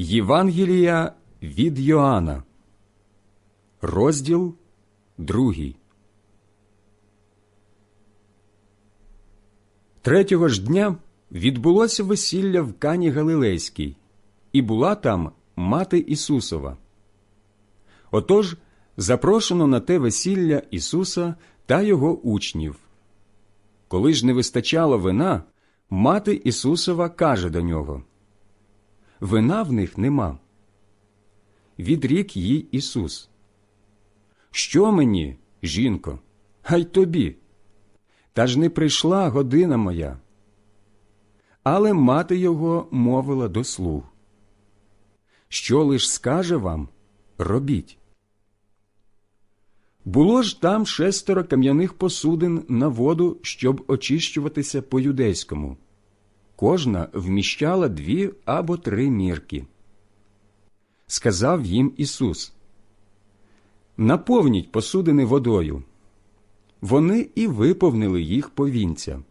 Євангелія від Йоанна, розділ другий. Третього ж дня відбулося весілля в Кані Галилейській, і була там мати Ісусова. Отож запрошено на те весілля Ісуса та його учнів. Коли ж не вистачало вина, мати Ісусова каже до нього Вина в них нема. Відрік їй Ісус. Що мені, жінко, хай тобі? Та ж не прийшла година моя. Але мати його мовила до слуг. Що лиш скаже вам, робіть. Було ж там шестеро кам'яних посудин на воду, щоб очищуватися по юдейському. Кожна вміщала дві або три мірки. Сказав їм Ісус Наповніть посудини водою. Вони і виповнили їх повінця.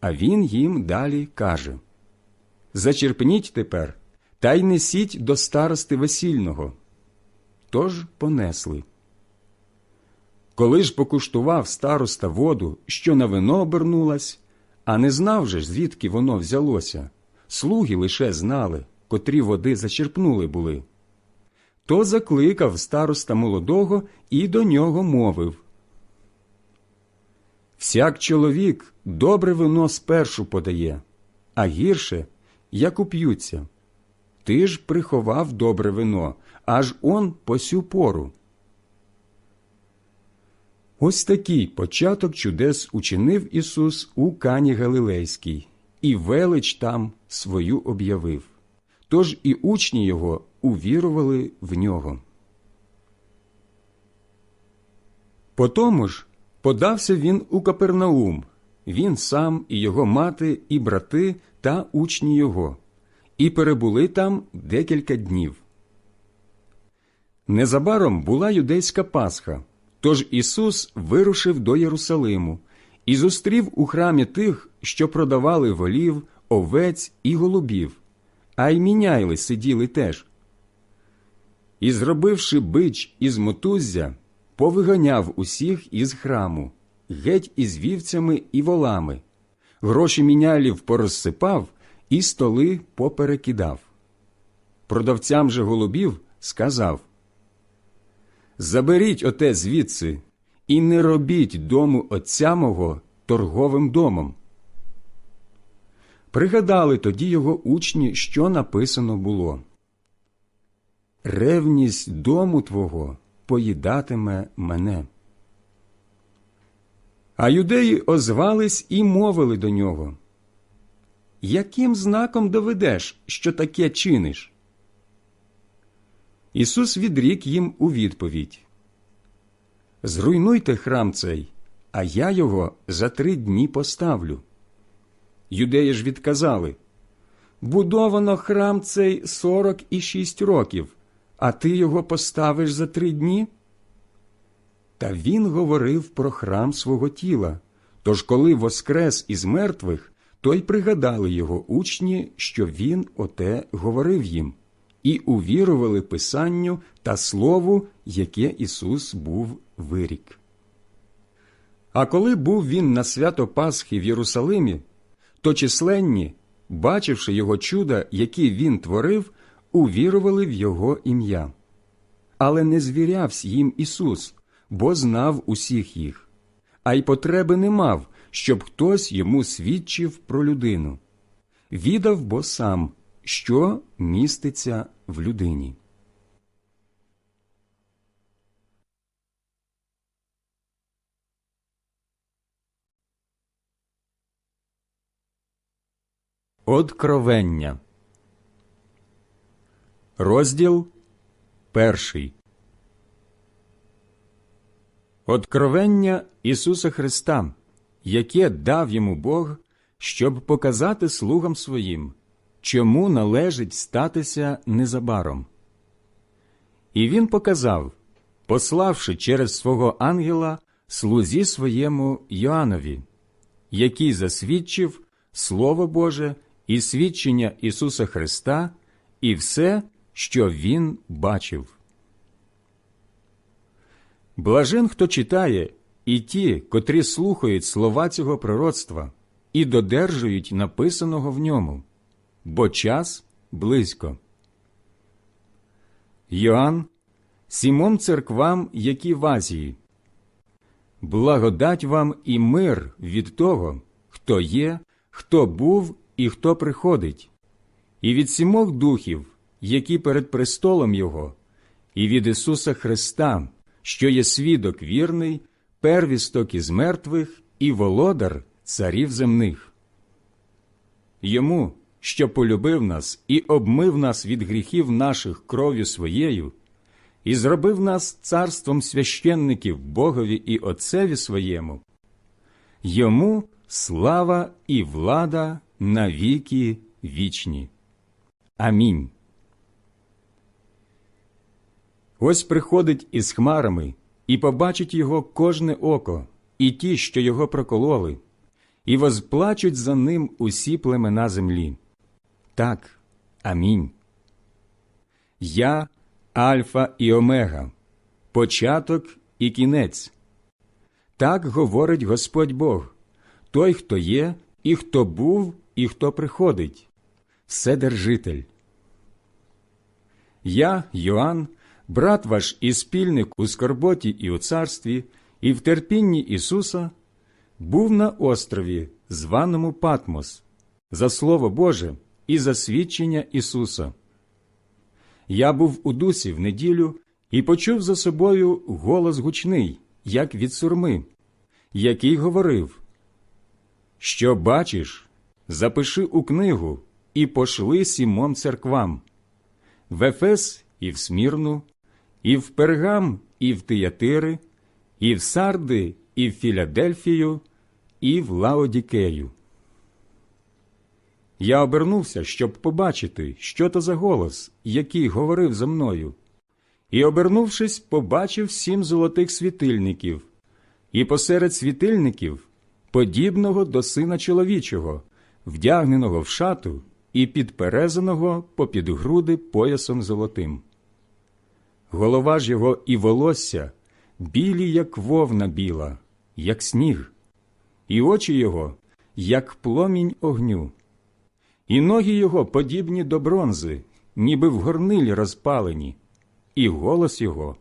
А він їм далі каже Зачерпніть тепер та й несіть до старости весільного. Тож понесли. Коли ж покуштував староста воду, що на вино обернулась, а не знав же, звідки воно взялося, слуги лише знали, котрі води зачерпнули були. То закликав староста молодого і до нього мовив Всяк чоловік добре вино спершу подає, а гірше, як уп'ються. Ти ж приховав добре вино, аж он по сю пору. Ось такий початок чудес учинив Ісус у Кані Галилейській, і велич там свою об'явив. Тож і учні його увірували в нього. Потому ж подався він у Капернаум, він сам і його мати, і брати та учні його, і перебули там декілька днів. Незабаром була юдейська Пасха. Тож Ісус вирушив до Єрусалиму і зустрів у храмі тих, що продавали волів, овець і голубів, а й міняйли сиділи теж. І, зробивши бич із мотуззя, повиганяв усіх із храму, геть із вівцями і волами, гроші мінялів порозсипав і столи поперекидав. Продавцям же голубів сказав Заберіть оте звідси і не робіть дому отця мого торговим домом. Пригадали тоді його учні, що написано було Ревність дому твого поїдатиме мене. А юдеї озвались і мовили до нього Яким знаком доведеш, що таке чиниш? Ісус відрік їм у відповідь Зруйнуйте храм цей, а я його за три дні поставлю. Юдеї ж відказали Будовано храм цей сорок і шість років, а ти його поставиш за три дні? Та він говорив про храм свого тіла. Тож, коли воскрес із мертвих, то й пригадали його учні, що він оте говорив їм і увірували Писанню та Слову, яке Ісус був вирік. А коли був він на свято Пасхи в Єрусалимі, то численні, бачивши його чуда, які він творив, увірували в Його ім'я. Але не звірявсь їм Ісус, бо знав усіх їх, а й потреби не мав, щоб хтось йому свідчив про людину. Відав бо сам, що міститься в людині. Откровення. Розділ перший. Откровення Ісуса Христа, яке дав йому Бог, щоб показати слугам своїм, чому належить статися незабаром. І він показав, пославши через свого ангела слузі своєму Йоаннові, який засвідчив Слово Боже і свідчення Ісуса Христа і все, що він бачив. Блажен, хто читає, і ті, котрі слухають слова цього пророцтва і додержують написаного в ньому, бо час близько. Йоанн, сімом церквам, які в Азії. Благодать вам і мир від того, хто є, хто був і хто приходить, і від сімох духів, які перед престолом Його, і від Ісуса Христа, що є свідок вірний, первісток із мертвих і володар царів земних. Йому, що полюбив нас і обмив нас від гріхів наших кров'ю своєю, і зробив нас царством священників Богові і Отцеві своєму, йому слава і влада на віки вічні. Амінь. Ось приходить із хмарами, і побачить його кожне око, і ті, що його прокололи, і возплачуть за ним усі племена землі. Так, амінь. Я Альфа і Омега, початок і кінець. Так говорить Господь Бог, той, хто є, і хто був, і хто приходить, Вседержитель. Я, Йоанн, брат ваш і спільник у скорботі і у царстві, і в терпінні Ісуса, був на острові, званому Патмос, за Слово Боже і за свідчення Ісуса. Я був у дусі в неділю і почув за собою голос гучний, як від сурми, який говорив Що бачиш, запиши у книгу і пошли сімом церквам в Ефес і в Смірну, і в Пергам, і в Тиятири, і в Сарди, і в Філадельфію, і в Лаодікею. Я обернувся, щоб побачити, що то за голос, який говорив за мною, і, обернувшись, побачив сім золотих світильників, і посеред світильників подібного до сина чоловічого, вдягненого в шату і підперезаного попід груди поясом золотим. Голова ж його і волосся білі, як вовна біла, як сніг, і очі його, як пломінь огню і ноги його подібні до бронзи, ніби в горнилі розпалені, і голос його,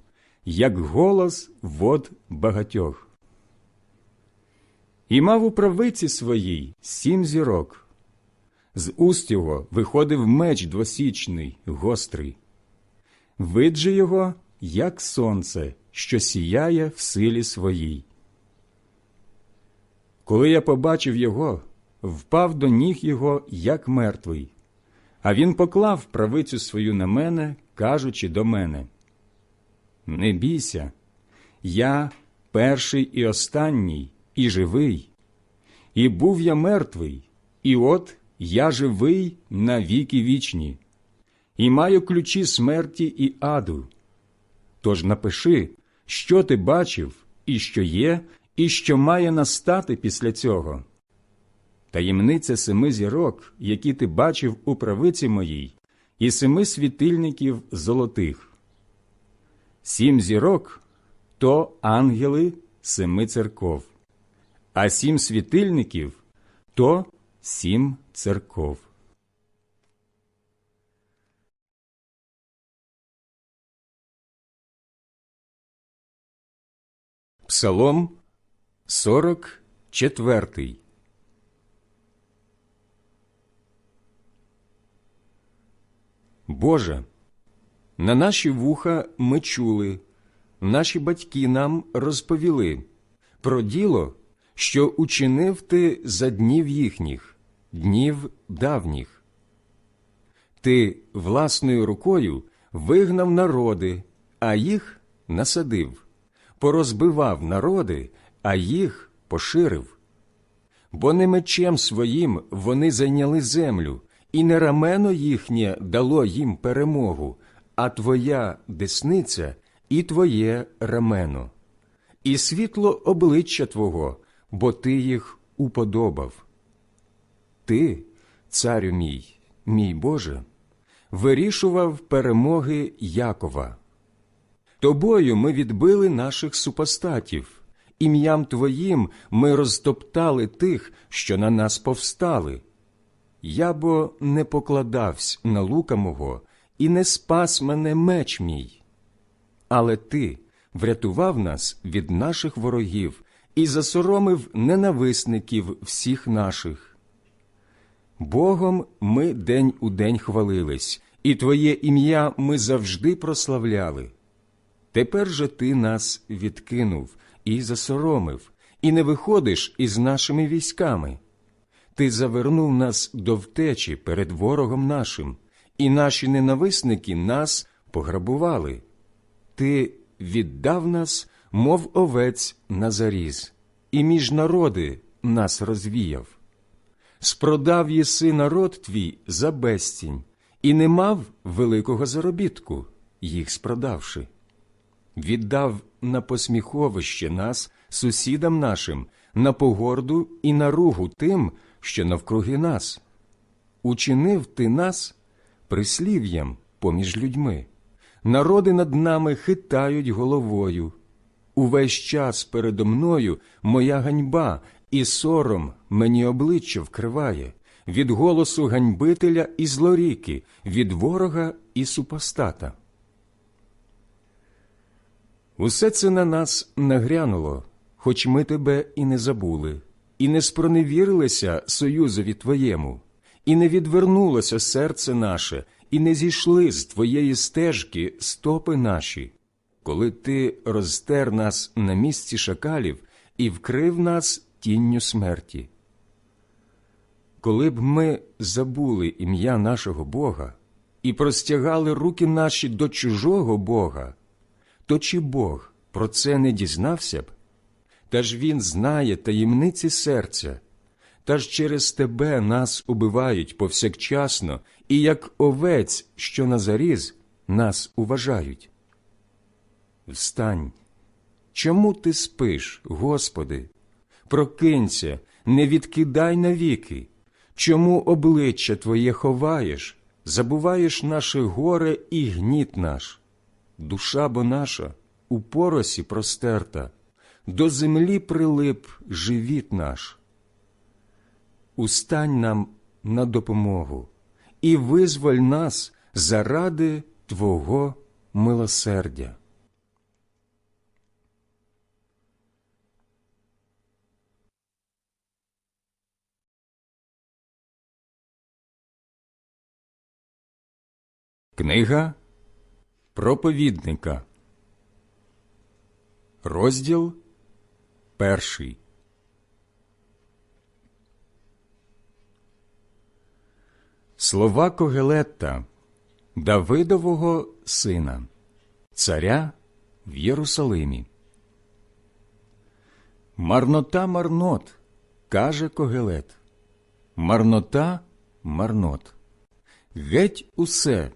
як голос вод багатьох. І мав у правиці своїй сім зірок. З уст його виходив меч двосічний, гострий. Вид же його, як сонце, що сіяє в силі своїй. Коли я побачив його, впав до ніг його, як мертвий. А він поклав правицю свою на мене, кажучи до мене: Не бійся, я перший і останній, і живий, і був я мертвий, і от я живий на віки вічні, і маю ключі смерті і аду. Тож напиши, що ти бачив, і що є, і що має настати після цього таємниця семи зірок, які ти бачив у правиці моїй, і семи світильників золотих. Сім зірок то ангели семи церков, а сім світильників то сім церков. Псалом 44 Боже, на наші вуха ми чули, наші батьки нам розповіли про діло, що учинив ти за днів їхніх, днів давніх. Ти власною рукою вигнав народи, а їх насадив, порозбивав народи, а їх поширив. Бо не мечем своїм вони зайняли землю і не рамено їхнє дало їм перемогу, а твоя десниця і твоє рамено, і світло обличчя Твого, бо ти їх уподобав. Ти, царю мій, мій Боже, вирішував перемоги Якова. Тобою ми відбили наших супостатів, ім'ям Твоїм ми розтоптали тих, що на нас повстали. Я бо не покладавсь на лука мого, і не спас мене меч мій. Але ти врятував нас від наших ворогів і засоромив ненависників всіх наших. Богом ми день у день хвалились, і Твоє ім'я ми завжди прославляли. Тепер же ти нас відкинув і засоромив, і не виходиш із нашими військами. Ти завернув нас до втечі перед ворогом нашим, і наші ненависники нас пограбували. Ти віддав нас, мов овець на заріз, і між народи нас розвіяв. Спродав єси народ твій за безцінь, і не мав великого заробітку, їх спродавши. Віддав на посміховище нас сусідам нашим, на погорду і на ругу тим, що навкруги нас. Учинив ти нас прислів'ям поміж людьми. Народи над нами хитають головою. Увесь час передо мною моя ганьба і сором мені обличчя вкриває, від голосу ганьбителя і злоріки, від ворога і супостата. Усе це на нас нагрянуло, хоч ми тебе і не забули, і не спроневірилися союзові твоєму, і не відвернулося серце наше, і не зійшли з твоєї стежки стопи наші, коли ти розтер нас на місці шакалів і вкрив нас тінню смерті. Коли б ми забули ім'я нашого Бога і простягали руки наші до чужого Бога, то чи Бог про це не дізнався б? Та ж Він знає таємниці серця, та ж через тебе нас убивають повсякчасно, і як овець, що на заріз, нас уважають. Встань, чому ти спиш, Господи? Прокинься, не відкидай навіки. Чому обличчя Твоє ховаєш, забуваєш наше горе і гніт наш? Душа бо наша у поросі простерта, до землі прилип живіт наш. Устань нам на допомогу і визволь нас заради Твого милосердя. Книга Проповідника, розділ перший. Слова Когелетта, Давидового сина, царя в Єрусалимі. Марнота марнот, каже Когелет. Марнота марнот. Геть усе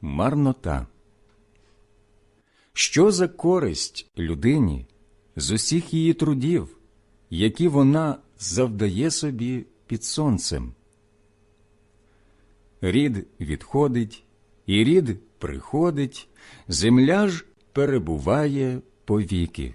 марнота. Що за користь людині з усіх її трудів, які вона завдає собі під сонцем? Рід відходить, і рід приходить, земля ж перебуває повіки.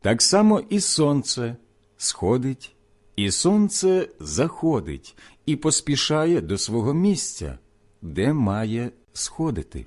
Так само і сонце сходить, і сонце заходить і поспішає до свого місця, де має сходити.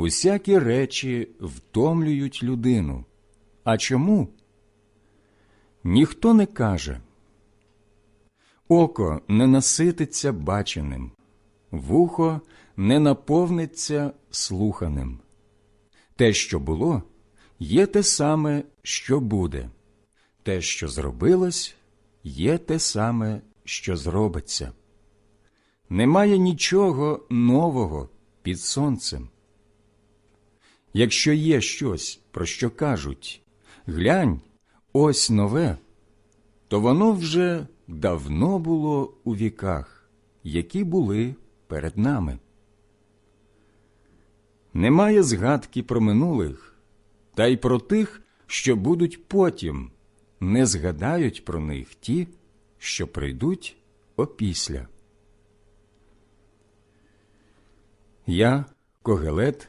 Усякі речі втомлюють людину. А чому? Ніхто не каже. Око не насититься баченим, вухо не наповниться слуханим. Те, що було, є те саме, що буде, те, що зробилось, є те саме, що зробиться. Немає нічого нового під сонцем. Якщо є щось, про що кажуть глянь, ось нове, то воно вже давно було у віках, які були перед нами. Немає згадки про минулих, та й про тих, що будуть потім, не згадають про них ті, що прийдуть опісля. Я, Когелет,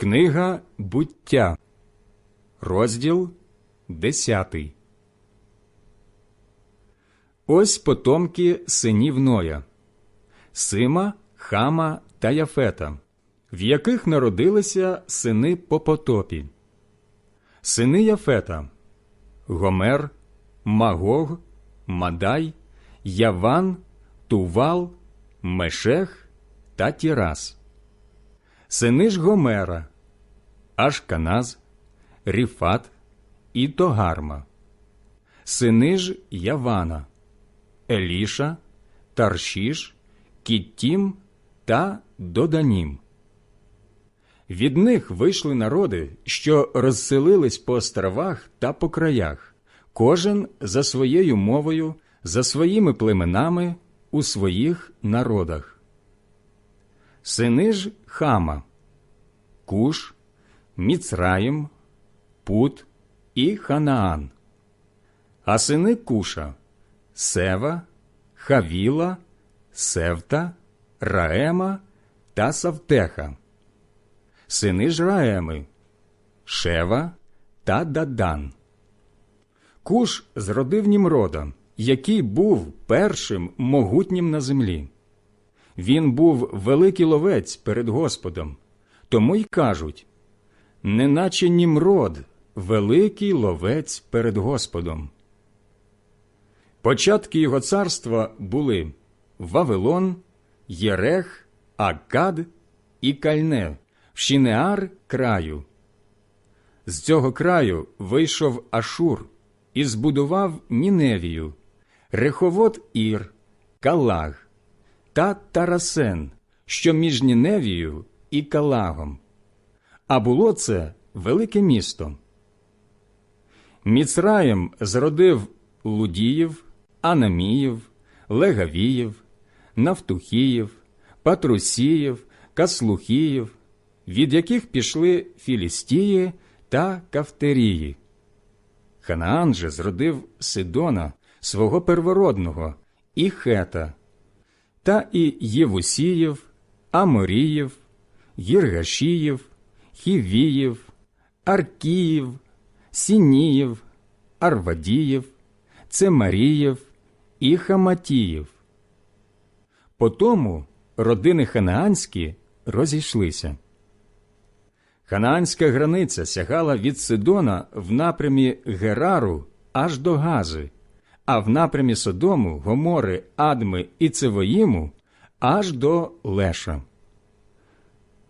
Книга буття, розділ десятий. Ось потомки синів Ноя Сима, Хама та Яфета, в яких народилися сини по потопі. Сини Яфета Гомер, Магог, Мадай, Яван, Тувал, Мешех та Тірас. Сини ж Гомера, Ашканаз, Ріфат і Тогарма, сини ж Явана, Еліша, Таршіш, Кіттім та Доданім. Від них вийшли народи, що розселились по островах та по краях, кожен за своєю мовою, за своїми племенами у своїх народах. Сини ж Хама, Куш, Міцраїм, Пут і Ханаан, а сини Куша Сева, Хавіла, Севта, Раема та Савтеха, сини ж Раеми, Шева та Дадан. Куш зродив Німрода, який був першим могутнім на землі. Він був великий ловець перед Господом, тому й кажуть неначе Німрод, великий ловець перед Господом. Початки його царства були Вавилон, Єрех, Акад і Кальне, в Шінеар краю. З цього краю вийшов Ашур і збудував Ніневію, Реховод Ір, Калаг та Тарасен, що між Ніневією і Калагом. А було це велике місто. Міцраєм зродив Лудіїв, Анаміїв, Легавіїв, Нафтухіїв, Патрусіїв, Каслухіїв, від яких пішли Філістії та Кавтерії. Ханаан же зродив Сидона, свого первородного, і Хета, та і Євусіїв, Аморіїв, Єргашіїв, Хівіїв, Аркіїв, Сініїв, Арвадіїв, Цемаріїв і Хаматіїв. Потому родини ханаанські розійшлися. Ханаанська границя сягала від Сидона в напрямі Герару аж до Гази, а в напрямі Содому, Гомори, Адми і Цевоїму аж до Леша.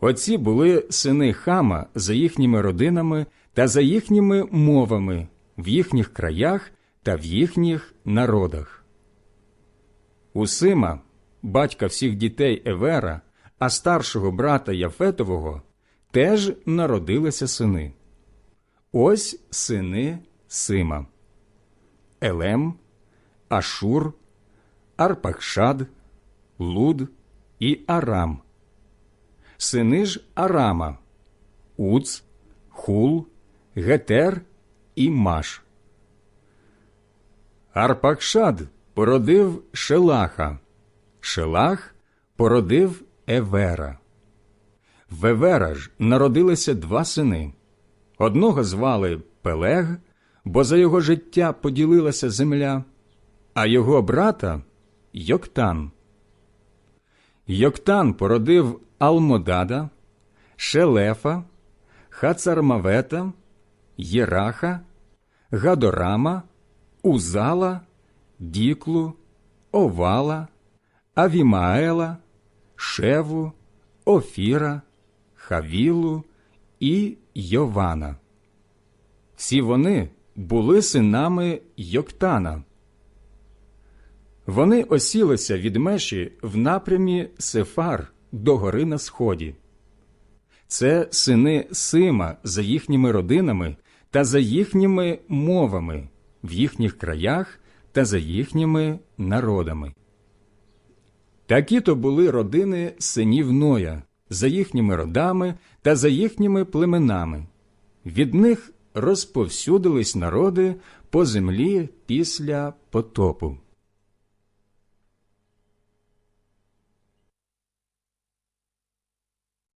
Оці були сини Хама за їхніми родинами та за їхніми мовами в їхніх краях та в їхніх народах. У Сима, батька всіх дітей Евера, а старшого брата Яфетового, теж народилися сини. Ось сини Сима Елем, Ашур, Арпахшад, Луд і Арам. Сини ж Арама Уц, Хул, Гетер і Маш. Арпакшад породив Шелаха, Шелах породив Евера. В Евера ж народилися два сини. Одного звали Пелег, бо за його життя поділилася земля, а його брата Йоктан. Йоктан породив Алмодада, Шелефа, Хацармавета, Єраха, Гадорама, Узала, Діклу, Овала, Авімаела, Шеву, Офіра, Хавілу і Йована. Всі вони були синами Йоктана. Вони осілися від меші в напрямі Сефар до гори на сході. Це сини Сима за їхніми родинами та за їхніми мовами в їхніх краях та за їхніми народами. Такі то були родини синів Ноя за їхніми родами та за їхніми племенами. Від них розповсюдились народи по землі після потопу.